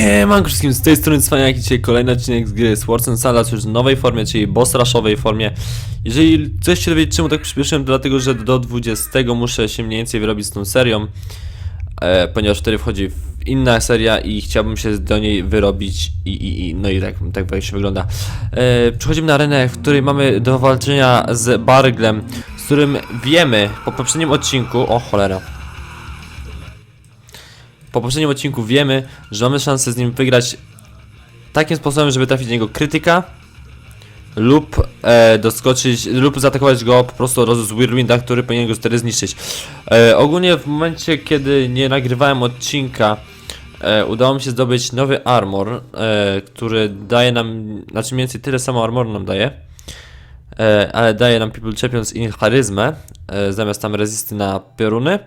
Siemanko wszystkim, z tej strony Cwaniak i dzisiaj kolejny odcinek z gry Swords and Salas już w nowej formie, czyli boss rushowej formie. Jeżeli chcesz się dowiedzieć czemu tak przyspieszyłem, to dlatego, że do 20 muszę się mniej więcej wyrobić z tą serią, e, ponieważ wtedy wchodzi inna seria i chciałbym się do niej wyrobić i, i, i no i tak, tak właśnie wygląda. E, przechodzimy na arenę, w której mamy do walczenia z Barglem, z którym wiemy po poprzednim odcinku, o cholera, po poprzednim odcinku wiemy, że mamy szansę z nim wygrać takim sposobem, żeby trafić w niego krytyka lub e, doskoczyć, lub zaatakować go po prostu z Whirlwinda, który powinien go wtedy zniszczyć. E, ogólnie w momencie, kiedy nie nagrywałem odcinka, e, udało mi się zdobyć nowy armor, e, który daje nam, znaczy mniej więcej tyle samo armoru nam daje, e, ale daje nam People Champions in charyzmę, e, zamiast tam rezisty na pioruny.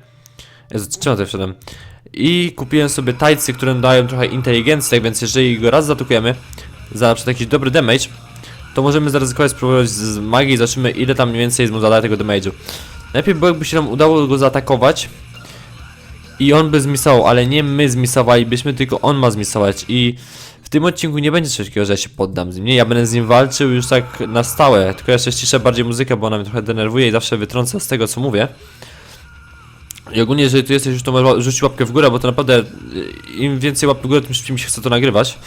Jezu, czemu tutaj wszedłem? I kupiłem sobie tajcy, które dają trochę inteligencji, tak więc jeżeli go raz zaatakujemy za przykład jakiś dobry damage, to możemy zaryzykować spróbować z- magii i zobaczymy ile tam mniej więcej mu zadaje tego damage'u. Najpierw jakby się nam udało go zaatakować i on by zmisował, ale nie my zmisowalibyśmy, tylko on ma zmisować i w tym odcinku nie będzie czegoś takiego, że ja się poddam z nim. Nie, ja będę z nim walczył już tak na stałe, tylko jeszcze ściszę bardziej muzykę, bo ona mnie trochę denerwuje i zawsze wytrąca z tego co mówię. I ogólnie, jeżeli tu jesteś już, to rzucić łapkę w górę, bo to naprawdę y, im więcej łapek w górę, tym szybciej mi się chce to nagrywać.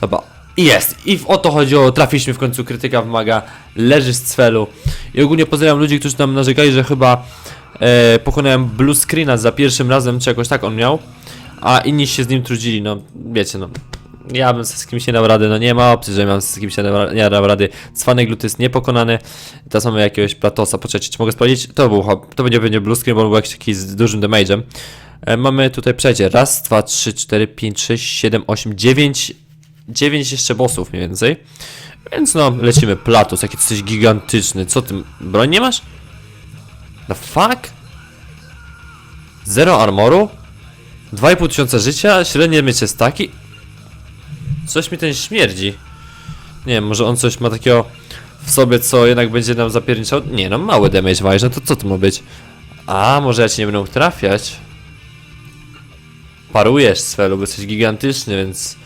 Dobra. I jest! I o to chodziło, trafiliśmy w końcu, krytyka wymaga, leży z celu. I ogólnie pozdrawiam ludzi, którzy nam narzekali, że chyba e, pokonałem blue screena za pierwszym razem, czy jakoś tak on miał, a inni się z nim trudzili, no wiecie, no. Ja bym z kimś nie dał rady, no nie ma opcji, że ja z kimś nie dał, rady. Cwanek Glut jest niepokonany. Teraz mamy jakiegoś platosa, poczekajcie, czy mogę sprawdzić? To był, hop- to będzie będzie blue screen, bo on był jakiś taki z dużym damage'em. E, mamy tutaj przejdzie raz, dwa, trzy, cztery, pięć, sześć, siedem, osiem, dziewięć, dziewięć jeszcze bossów mniej więcej. Więc no, lecimy. Platos, jaki jesteś gigantyczny. Co ty, broń nie masz? The fuck? Zero armoru? 2,5 tysiąca życia? Średnie mieć jest taki? Coś mi ten śmierdzi. Nie wiem, może on coś ma takiego w sobie, co jednak będzie nam zapierniczał? Nie no, mały damage wajże, no to co to ma być? A, może ja cię nie będę mógł trafiać? Parujesz, Svelu, bo jesteś gigantyczny, więc...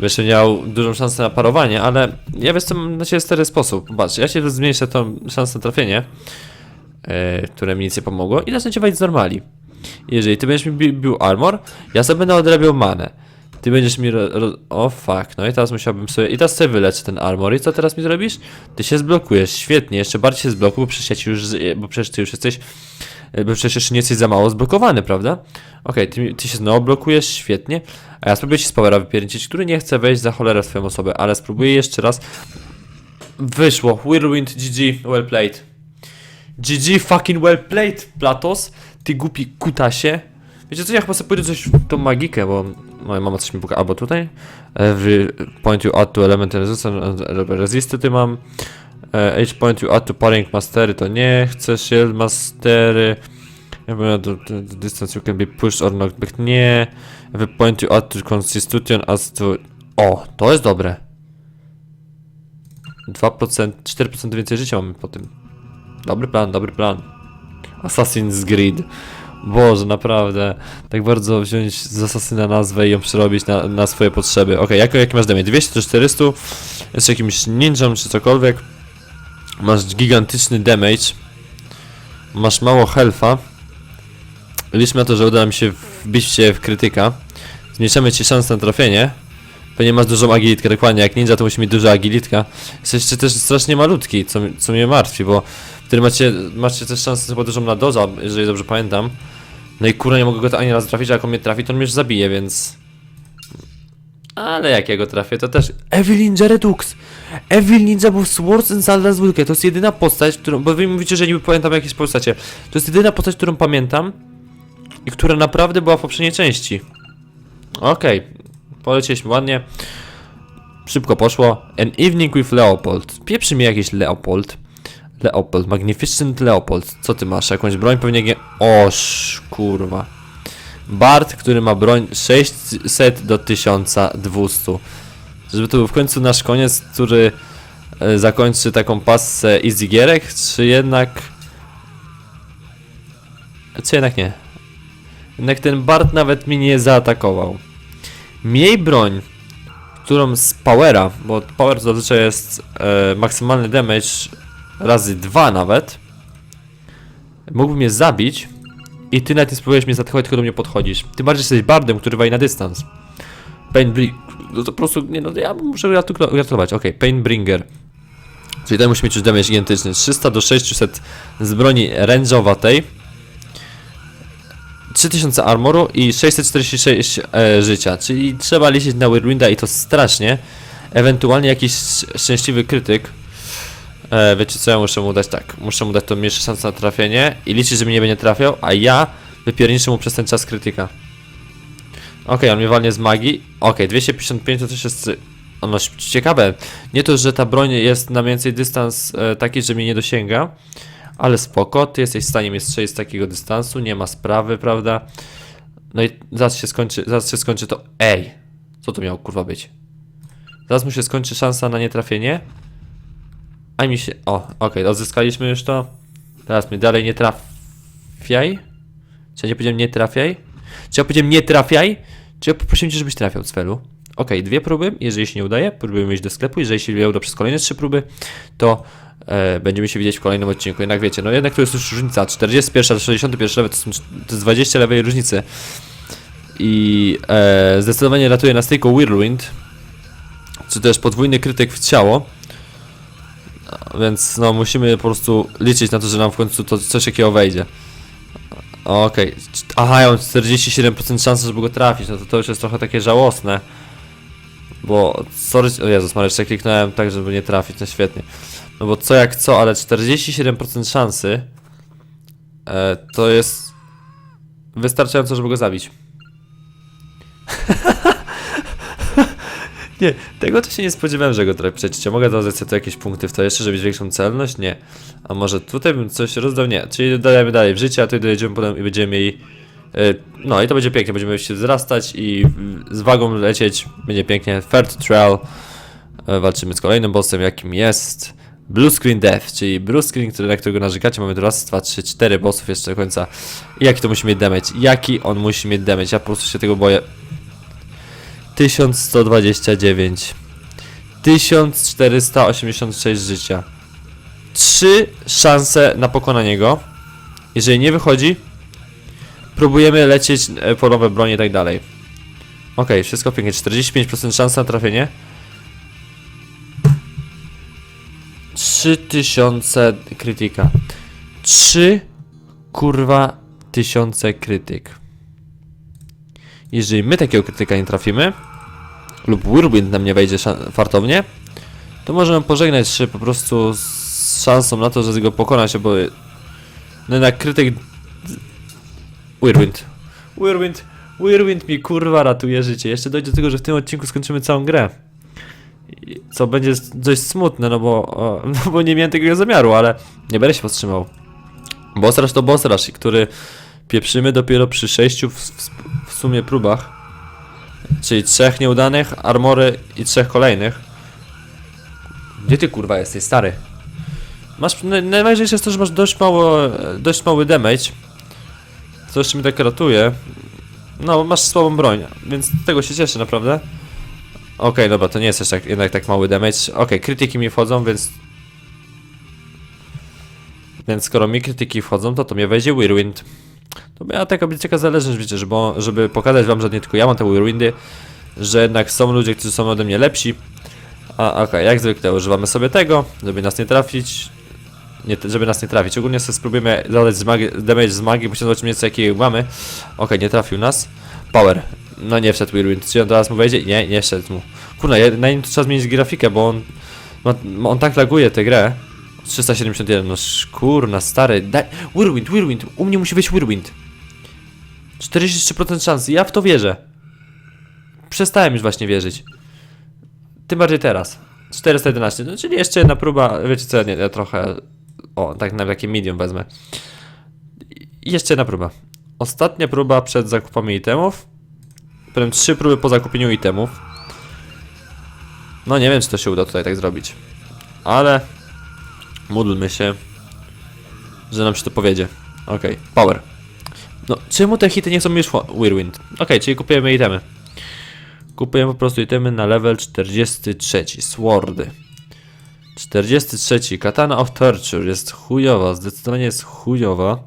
Będziesz miał dużą szansę na parowanie, ale ja wiesz co, na ciebie stary sposób. Patrz, ja się zmniejszę tą szansę na trafienie, e, które mi nic nie pomogło i zacznę cię walić z normali. Jeżeli ty będziesz mi bi- bił armor, ja sobie będę odrabiał manę. Ty będziesz mi. Ro, ro, o fuck, no i teraz musiałbym sobie. I teraz sobie wyleczę ten armor. I co teraz mi zrobisz? Ty się zblokujesz, świetnie, jeszcze bardziej się zblokuj, bo przecież ja ci już. Bo przecież ty już jesteś. e, Bo przecież jeszcze nie jesteś za mało zblokowany, prawda? Okej, ty, mi- ty się znowu blokujesz, świetnie. A ja spróbuję ci z powera wypierniczyć, który nie chce wejść za cholerę w osobę, ale spróbuję jeszcze raz. Wyszło. Whirlwind GG, well played. GG fucking well played, Platos. Ty głupi kutasie. Wiecie co, ja chyba sobie pójdę coś w tą magikę, bo moja mama coś mi puka. Albo tutaj. Every point you add to element resistance, resisty ty mam. Each point you add to paring mastery to nie chcę, shield mastery. Distance you can be pushed or knocked back, nie. Every point you add to constitution as to... O, to jest dobre. 2%, 4% więcej życia mamy po tym. Dobry plan, dobry plan. Assassin's Creed. Boże, naprawdę. Tak bardzo wziąć z Assassina nazwę i ją przerobić na, na swoje potrzeby. Okej, okay, jaki masz damage? 200 czy 400? Jest jakimś ninją czy cokolwiek. Masz gigantyczny damage. Masz mało health'a. Liczmy na to, że uda mi się wbić ciebie w krytyka. Zmniejszamy ci szansę na trafienie. Pewnie masz dużą agilitkę, dokładnie. Jak ninja to musi mieć duża agilitka. Jesteście też strasznie malutki, co, co mnie martwi, bo wtedy macie, macie też szansę chyba dużą na doza, jeżeli dobrze pamiętam. No i kurwa nie mogę go ani razu trafić, a jak on mnie trafi, to on mnie już zabije, więc... Ale jak ja go trafię, to też... Evil Ninja Redux! Evil Ninja był Swords and Sandals dwójkę. To jest jedyna postać, którą... Bo wy mówicie, że nie pamiętam jakieś postacie. To jest jedyna postać, którą pamiętam i która naprawdę była w poprzedniej części. Okej, polecieliśmy ładnie. Szybko poszło. An Evening with Leopold. Pieprzy mi jakiś Leopold. Leopold, Magnificent Leopold. Co ty masz? Jakąś broń? Pewnie nie... Oż, kurwa. Bart, który ma broń 600 do 1200. Żeby to był w końcu nasz koniec, który e, zakończy taką passę easy gierek, czy jednak... Czy jednak nie? Jednak ten Bart nawet mnie nie zaatakował. Miej broń, którą z powera, bo power zazwyczaj jest e, maksymalny damage razy dwa nawet. Mógłby mnie zabić i ty nawet nie spróbujesz mnie zaatakować, tylko do mnie podchodzisz. Tym bardziej, że jesteś bardem, który wali na dystans. Pain No to po prostu, nie no, ja muszę gratu- gratulować. Okej, Painbringer. Czyli tutaj musimy mieć już damage gigantyczny. 300 do 600 z broni range'owatej. 3000 armoru i 646 e, życia, czyli trzeba liczyć na Whirlwinda i to strasznie. Ewentualnie jakiś sz- szczęśliwy krytyk. E, wiecie co, ja muszę mu dać tak, muszę mu dać to mniejsze szanse na trafienie i liczyć, że mnie nie będzie trafiał, a ja wypierniczę mu przez ten czas krytyka. Okej, on mnie walnie z magii. Okej, 255 to też jest... Ono ciekawe. Nie to, że ta broń jest na więcej dystans e, taki, że mnie nie dosięga. Ale spoko, ty jesteś w stanie mnie strzelić z takiego dystansu, nie ma sprawy, prawda? No i zaraz się skończy, zaraz się skończy to... Ej! Co to miało kurwa być? Zaraz mu się skończy szansa na nietrafienie. A mi się... O, okej, odzyskaliśmy już to. Teraz mnie dalej nie trafiaj. Czy ja nie powiedziałem nie trafiaj? Czy ja powiedziałem nie trafiaj? Czy ja poprosiłem cię, żebyś trafiał, Cfelu? Okej, dwie próby, jeżeli się nie udaje, próbujemy iść do sklepu, jeżeli się nie uda przez kolejne trzy próby, to e, będziemy się widzieć w kolejnym odcinku. Jednak wiecie, no jednak to jest już różnica, 41 do 61 level to, są, to jest 20 lewej różnicy. I e, zdecydowanie ratuje nas tylko Whirlwind, czy też podwójny krytyk w ciało. Więc no musimy po prostu liczyć na to, że nam w końcu to coś takiego wejdzie. Okej. Aha, mam 47% szansy, żeby go trafić. No to to już jest trochę takie żałosne. Bo sorry, o Jezus, Maria, jeszcze kliknąłem tak, żeby nie trafić, no świetnie. No bo co jak co, ale 47% szansy e, to jest wystarczająco, żeby go zabić. nie, tego to się nie spodziewałem, że go trochę przecić. Mogę dodać sobie tu jakieś punkty w to jeszcze, żeby mieć większą celność? Nie. A może tutaj bym coś rozdał? Nie. Czyli dodajemy dalej w życie, a tutaj dojedziemy potem i będziemy mieli... e, No i to będzie pięknie, będziemy się wzrastać i z wagą lecieć, będzie pięknie. Third Trail, E, walczymy z kolejnym bossem, jakim jest Blue Screen Death, czyli Blue Screen, który, na którego narzekacie. Mamy tu raz, dwa, trzy, cztery bossów jeszcze do końca. I jaki to musi mieć damage? Jaki on musi mieć damage? Ja po prostu się tego boję. 1129 1486 życia. Trzy szanse na pokonanie go. Jeżeli nie wychodzi, próbujemy lecieć e, po nowe bronie i tak dalej. Okej, wszystko pięknie. 45% szans na trafienie. 3000 krytyka. 3 kurwa tysiące krytyk. Jeżeli my takiego krytyka nie trafimy, lub Whirlwind nam nie wejdzie fartownie, to możemy pożegnać się po prostu z szansą na to, że go pokonać, bo no jednak krytyk Whirlwind. Whirlwind, Whirlwind mi kurwa ratuje życie. Jeszcze dojdzie do tego, że w tym odcinku skończymy całą grę. Co będzie dość smutne, no bo, no bo nie miałem takiego zamiaru, ale nie będę się powstrzymał. Boss to Boss który pieprzymy dopiero przy sześciu w, w, w sumie próbach. Czyli trzech nieudanych, armory i trzech kolejnych. Gdzie ty kurwa jesteś, stary? Masz, naj- najważniejsze jest to, że masz dość mało, dość mały damage. Co jeszcze mi tak ratuje. No, masz słabą broń, więc tego się cieszę naprawdę. Okej, dobra, to nie jest tak, jednak tak mały damage. Okej, krytyki mi wchodzą, więc... Więc skoro mi krytyki wchodzą, to to mnie wejdzie Whirlwind. To miała taka być taka zależność, wiecie, żeby, żeby pokazać wam, że nie tylko ja mam te Whirlwindy, że jednak są ludzie, którzy są ode mnie lepsi. A okej, jak zwykle używamy sobie tego, żeby nas nie trafić. Nie, żeby nas nie trafić. Ogólnie sobie spróbujemy dodać z magii, damage z magii, bo się zobaczymy co jakiego mamy. Okej, nie trafił nas. Power. No nie wszedł Whirlwind. Czy on teraz mu wejdzie? Nie, nie wszedł mu. Kurna, ja, na nim trzeba zmienić grafikę, bo on, ma, on tak laguje tę grę. 371, no kurna, stary. Daj, Whirlwind, Whirlwind, u mnie musi być Whirlwind. 43% szans, ja w to wierzę. Przestałem już właśnie wierzyć. Tym bardziej teraz. 411, no czyli jeszcze jedna próba, wiecie co, nie, ja trochę, o, tak na takie medium wezmę. Jeszcze jedna próba. Ostatnia próba przed zakupami itemów. Potem trzy próby po zakupieniu itemów. No nie wiem, czy to się uda tutaj tak zrobić. Ale módlmy się, że nam się to powiedzie. Okej, power. No, czemu te hity nie chcą mieć Whirlwind? Okej, czyli kupujemy itemy. Kupujemy po prostu itemy na level 43. Swordy. 43. Katana of Torture jest chujowa, zdecydowanie jest chujowa.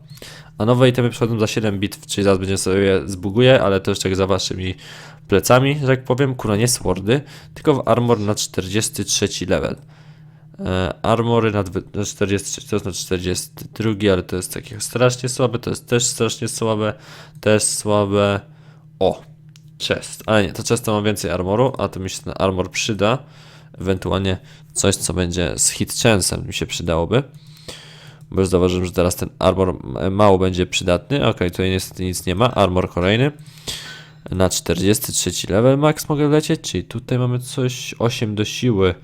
A nowe itemy przychodzą za 7 bit, czyli zaraz będzie sobie zbuguję, ale to jeszcze jak za waszymi plecami, że tak powiem. Kurwa, nie swordy, tylko w armor na 43 level. E, armory na, dwy- na 43, to na 42, ale to jest takie strasznie słabe, to jest też strasznie słabe, też słabe. O, chest, ale nie, to często mam więcej armoru, a to mi się ten armor przyda. Ewentualnie coś, co będzie z hit chance'em mi się przydałoby. Bo zauważyłem, że teraz ten armor mało będzie przydatny. Ok, tutaj niestety nic nie ma. Armor kolejny. Na 43 level max mogę lecieć, czyli tutaj mamy coś 8 do siły.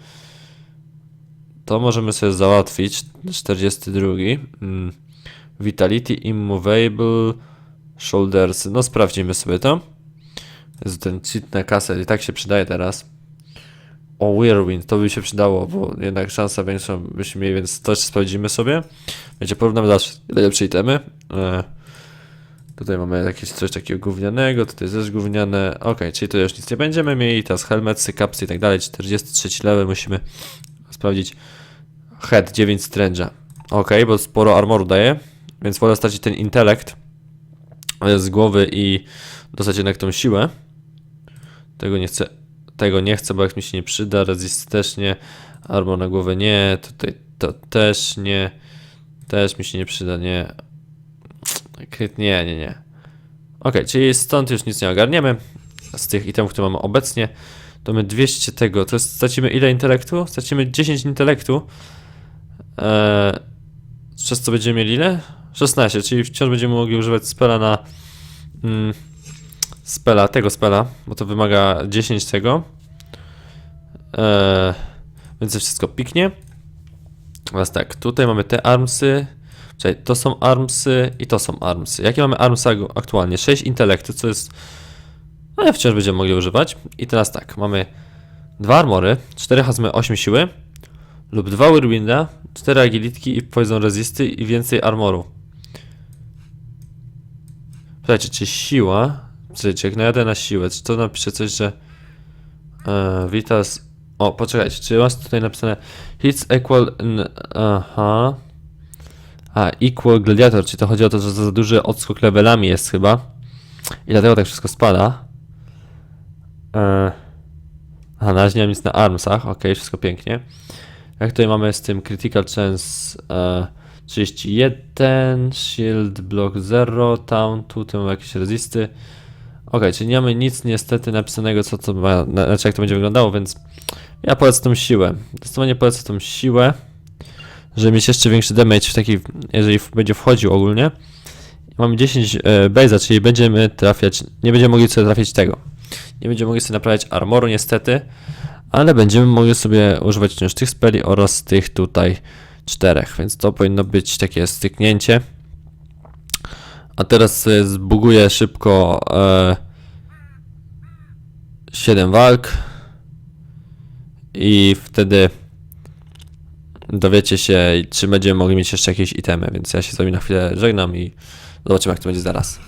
To możemy sobie załatwić. 42. Mm. Vitality, Immovable, Shoulders. No sprawdzimy sobie to. Jezu, ten cheat na kasę i tak się przydaje teraz. O, Whirlwind, to by się przydało, bo jednak szansa większą byśmy mieli, więc to sprawdzimy sobie. Będzie porównamy zawsze najlepsze itemy. E, tutaj mamy jakieś coś takiego gównianego, tutaj też gówniane. Ok, czyli tu już nic nie będziemy mieli. Teraz helmetsy, kapsy i tak dalej. 43 level musimy sprawdzić. Head 9 stręża. Ok, bo sporo armoru daje, więc wolę stracić ten intelekt e, z głowy i dostać jednak tą siłę. Tego nie chcę, tego nie chcę, bo jak mi się nie przyda, resist też nie, armor na głowę nie, tutaj to też nie, też mi się nie przyda, nie. Kryt nie, nie, nie. Ok, czyli stąd już nic nie ogarniemy. Z tych itemów, które mamy obecnie, to my 200 tego, to stracimy ile intelektu? Stracimy 10 intelektu. Eee, przez co będziemy mieli ile? 16, czyli wciąż będziemy mogli używać spela na... Mm, spela, tego spela, bo to wymaga 10 tego. Eee, więc to wszystko piknie. Teraz tak, tutaj mamy te armsy. Czekaj, to są armsy i to są armsy. Jakie mamy armsy aktualnie? 6 intelektu, co jest... Ale wciąż będziemy mogli używać. I teraz tak, mamy dwa armory, 4 hazmy, 8 siły lub dwa Whirlwinda, 4 agilitki i poison resisty i więcej armoru. Słuchajcie, czy siła... Słuchajcie, jak najadę na siłę, czy to napisze coś, że... E, Vitas... O, poczekajcie, czy masz tutaj napisane hits equal... N, aha... A, equal gladiator, czy to chodzi o to, że za duży odskok levelami jest chyba. I dlatego tak wszystko spada. E, a na razie nie mam nic na armsach, ok, wszystko pięknie. Jak tutaj mamy z tym critical chance e, 31, shield block 0, town, tu, tu mamy jakieś resisty. Ok, czyli nie mamy nic niestety napisanego, co to ma, na- znaczy jak to będzie wyglądało, więc ja polecę tą siłę. Zdecydowanie polecę tą siłę, żeby mieć jeszcze większy damage w taki, jeżeli będzie wchodził ogólnie. Mamy 10 e, base'a, czyli będziemy trafiać, nie będziemy mogli sobie trafić tego. Nie będziemy mogli sobie naprawiać armoru niestety, ale będziemy mogli sobie używać wciąż tych speli oraz tych tutaj czterech, więc to powinno być takie styknięcie. A teraz sobie zbuguję szybko e, 7 walk i wtedy dowiecie się, czy będziemy mogli mieć jeszcze jakieś itemy, więc ja się z wami na chwilę żegnam i zobaczymy jak to będzie zaraz.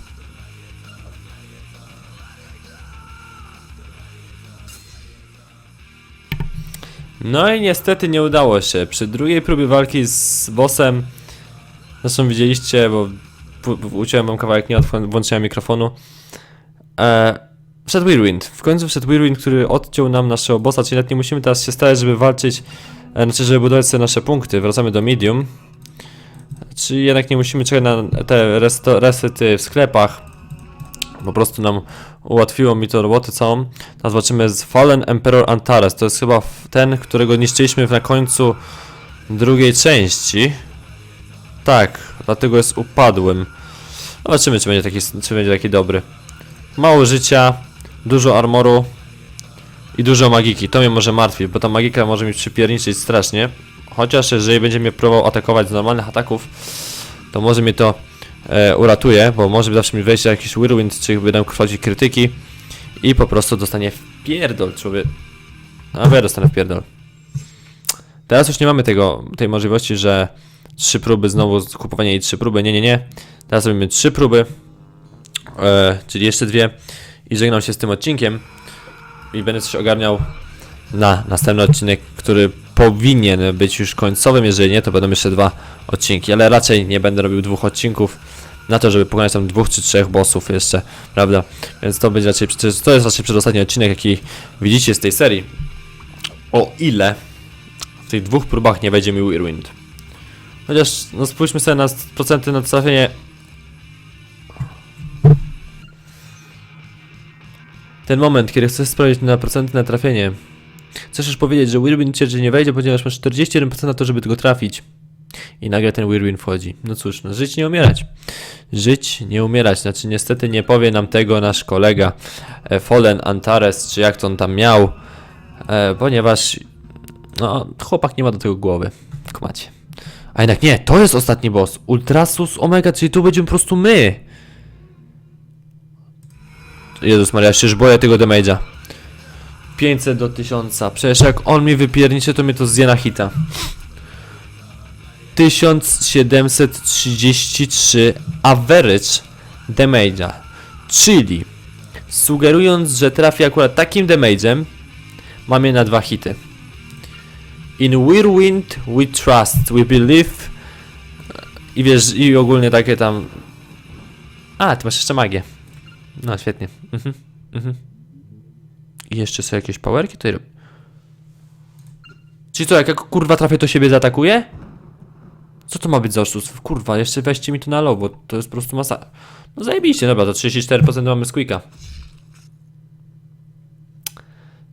No i niestety nie udało się. Przy drugiej próbie walki z bossem, zresztą widzieliście, bo uciąłem wam kawałek, nie odwłą- włączyłem mikrofonu. E, wszedł Whirlwind. W końcu wszedł Whirlwind, który odciął nam naszego bossa, czyli nawet nie musimy teraz się starać, żeby walczyć, e, znaczy, żeby budować sobie nasze punkty. Wracamy do medium. Czyli jednak nie musimy czekać na te resety w sklepach. Po prostu nam ułatwiło mi to robotę całą. Teraz zobaczymy z Fallen Emperor Antares. To jest chyba ten, którego niszczyliśmy na końcu drugiej części. Tak, dlatego jest upadłym. Zobaczymy, czy będzie taki, czy będzie taki dobry. Mało życia, dużo armoru i dużo magiki. To mnie może martwi, bo ta magika może mi przypierniczyć strasznie. Chociaż jeżeli będzie mnie próbował atakować z normalnych ataków, to może mnie to e, uratuje, bo może zawsze mi wejść jakiś whirlwind, czy będą wchodzić krytyki i po prostu dostanie w pierdol, człowiek. A ja dostanę w pierdol. Teraz już nie mamy tego, tej możliwości, że trzy próby znowu kupowania i trzy próby. Nie, nie, nie. Teraz robimy trzy próby, e, czyli jeszcze dwie i żegnam się z tym odcinkiem. i będę coś ogarniał na następny odcinek, który powinien być już końcowym, jeżeli nie, to będą jeszcze dwa odcinki, ale raczej nie będę robił dwóch odcinków na to, żeby pokonać tam dwóch czy trzech bossów jeszcze, prawda? Więc to będzie raczej, to jest raczej przedostatni odcinek, jaki widzicie z tej serii. O ile w tych dwóch próbach nie wejdzie mi Whirlwind. Chociaż, no spójrzmy sobie na procenty na trafienie. Ten moment, kiedy chcesz sprawdzić na procenty na trafienie. Chcesz już powiedzieć, że Whirlwind cię nie wejdzie, ponieważ masz 41% na to, żeby tego trafić. I nagle ten Whirlwind wchodzi. No cóż, no żyć nie umierać. Żyć nie umierać. Znaczy niestety nie powie nam tego nasz kolega e, Fallen Antares, czy jak to on tam miał. E, ponieważ no, chłopak nie ma do tego głowy. Kumacie. A jednak nie, to jest ostatni boss. Ultrasus Omega, czyli tu będziemy po prostu my. Jezus Maria, się już boję tego damage'a. 500 do 1000. Przecież jak on mi wypiernicze, to mnie to zje na hita. 1733 average damage'a. Czyli sugerując, że trafi akurat takim damage'em, mamy na dwa hity. In Whirlwind we trust, we believe. I wiesz, i ogólnie takie tam. A, ty masz jeszcze magię. No, świetnie. Mhm, mhm. I jeszcze są jakieś powerki robię. Czyli co, jak ja kurwa trafię, to siebie zaatakuje? Co to ma być za oszustwo? Kurwa, jeszcze weźcie mi to na low, bo to jest po prostu masa. No zajebiście, dobra, to 34% mamy squeaka.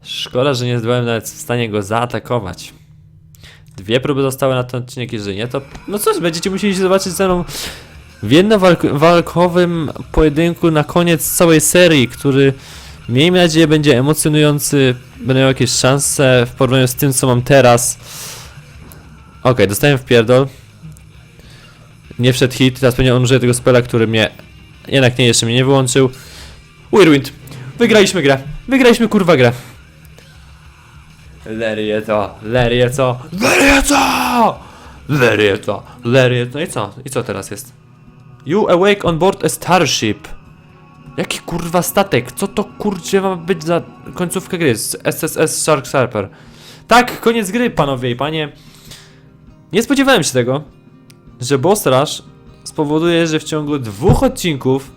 Szkoda, że nie byłem nawet w stanie go zaatakować. Dwie próby zostały na ten odcinek, jeżeli nie, to no cóż, będziecie musieli się zobaczyć ze mną w jednowalkowym pojedynku na koniec całej serii, który miejmy nadzieję będzie emocjonujący, będą miał jakieś szanse w porównaniu z tym, co mam teraz. Okej, dostałem w pierdol. Nie wszedł hit, teraz pewnie on użyje tego spela, który mnie jednak nie, jeszcze mnie nie wyłączył. Whirlwind, wygraliśmy grę, wygraliśmy kurwa grę. Lerie to, lerie co, lerie co, lerie to, lerie No i co, i co teraz jest? You awake on board a starship. Jaki kurwa statek? Co to kurczę ma być za końcówka gry SSS Shark Sarper? Tak, koniec gry, panowie i panie. Nie spodziewałem się tego, że Boss Rush spowoduje, że w ciągu dwóch odcinków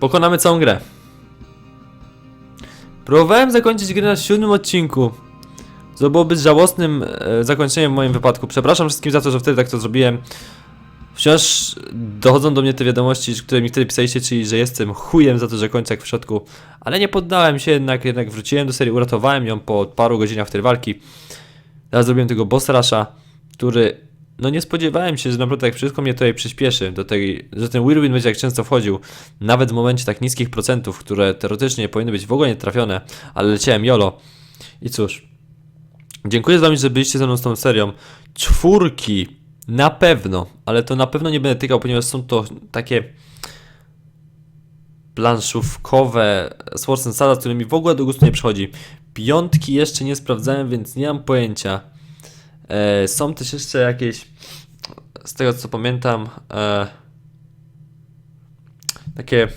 pokonamy całą grę. Próbowałem zakończyć grę na siódmym odcinku. To byłoby żałosnym e, zakończeniem w moim wypadku. Przepraszam wszystkim za to, że wtedy tak to zrobiłem. Wciąż dochodzą do mnie te wiadomości, które mi wtedy pisaliście, czyli że jestem chujem za to, że kończę jak w środku. Ale nie poddałem się jednak, jednak wróciłem do serii, uratowałem ją po paru godzinach tej walki. Teraz zrobiłem tego boss rusha, który no nie spodziewałem się, że naprawdę tak wszystko mnie tutaj przyspieszy do tej, że ten Whirlwind będzie jak często wchodził, nawet w momencie tak niskich procentów, które teoretycznie powinny być w ogóle nie trafione, ale leciałem jolo. I cóż, dziękuję z wami, że byliście ze mną z tą serią. Czwórki, na pewno, ale to na pewno nie będę tykał, ponieważ są to takie planszówkowe Swords and Salas, które mi w ogóle do gustu nie przychodzi. Piątki jeszcze nie sprawdzałem, więc nie mam pojęcia. E, są też jeszcze jakieś, z tego co pamiętam, e, takie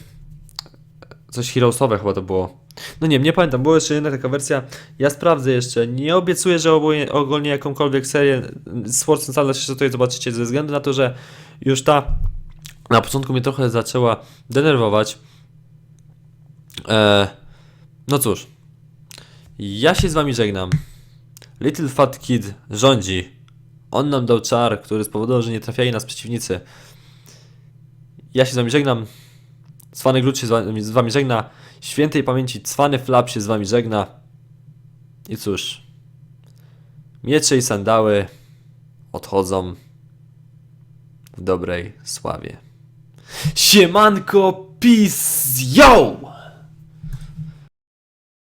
coś Heroesowe chyba to było. No nie, nie pamiętam, była jeszcze jedna taka wersja, ja sprawdzę jeszcze, nie obiecuję, że ogólnie, ogólnie jakąkolwiek serię Swords and Salas jeszcze tutaj zobaczycie, ze względu na to, że już ta na początku mnie trochę zaczęła denerwować. E, no cóż, ja się z wami żegnam. Little Fat Kid rządzi. On nam dał czar, który spowodował, że nie trafiali nas przeciwnicy. Ja się z wami żegnam. Cwany Glut się z wami, z wami żegna. Świętej pamięci Cwany Flap się z wami żegna. I cóż. Miecze i sandały odchodzą w dobrej sławie. Siemanko, peace, yo!